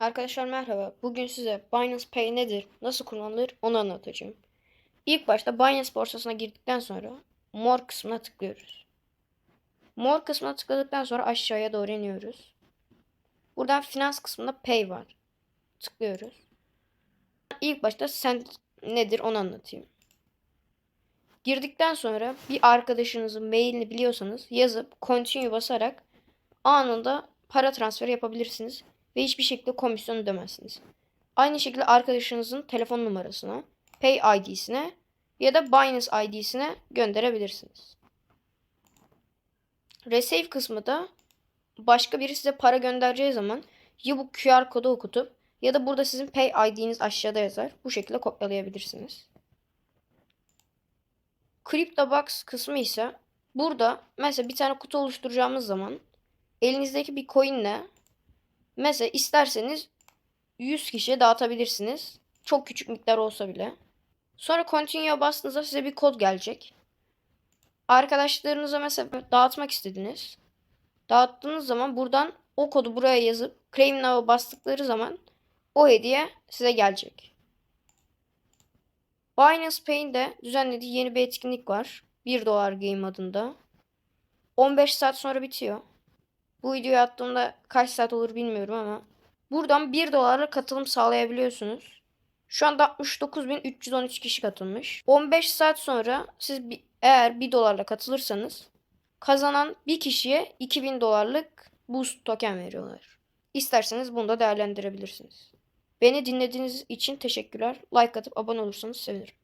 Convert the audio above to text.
Arkadaşlar merhaba. Bugün size Binance Pay nedir, nasıl kullanılır onu anlatacağım. İlk başta Binance borsasına girdikten sonra More kısmına tıklıyoruz. More kısmına tıkladıktan sonra aşağıya doğru iniyoruz. Buradan finans kısmında Pay var. Tıklıyoruz. İlk başta Send nedir onu anlatayım. Girdikten sonra bir arkadaşınızın mailini biliyorsanız yazıp Continue basarak anında para transferi yapabilirsiniz ve hiçbir şekilde komisyon ödemezsiniz. Aynı şekilde arkadaşınızın telefon numarasına, Pay ID'sine ya da Binance ID'sine gönderebilirsiniz. Receive kısmı da başka biri size para göndereceği zaman ya bu QR kodu okutup ya da burada sizin Pay ID'niz aşağıda yazar. Bu şekilde kopyalayabilirsiniz. CryptoBox kısmı ise burada mesela bir tane kutu oluşturacağımız zaman elinizdeki bir coinle mesela isterseniz 100 kişiye dağıtabilirsiniz. Çok küçük miktar olsa bile. Sonra continue'ya bastığınızda size bir kod gelecek. Arkadaşlarınıza mesela dağıtmak istediniz. Dağıttığınız zaman buradan o kodu buraya yazıp claim now'a bastıkları zaman o hediye size gelecek. Binance Pay'in düzenlediği yeni bir etkinlik var. 1 dolar game adında. 15 saat sonra bitiyor. Bu videoyu attığımda kaç saat olur bilmiyorum ama buradan 1 dolarla katılım sağlayabiliyorsunuz. Şu anda 69.313 kişi katılmış. 15 saat sonra siz eğer 1 dolarla katılırsanız kazanan bir kişiye 2000 dolarlık boost token veriyorlar. İsterseniz bunu da değerlendirebilirsiniz. Beni dinlediğiniz için teşekkürler. Like atıp abone olursanız sevinirim.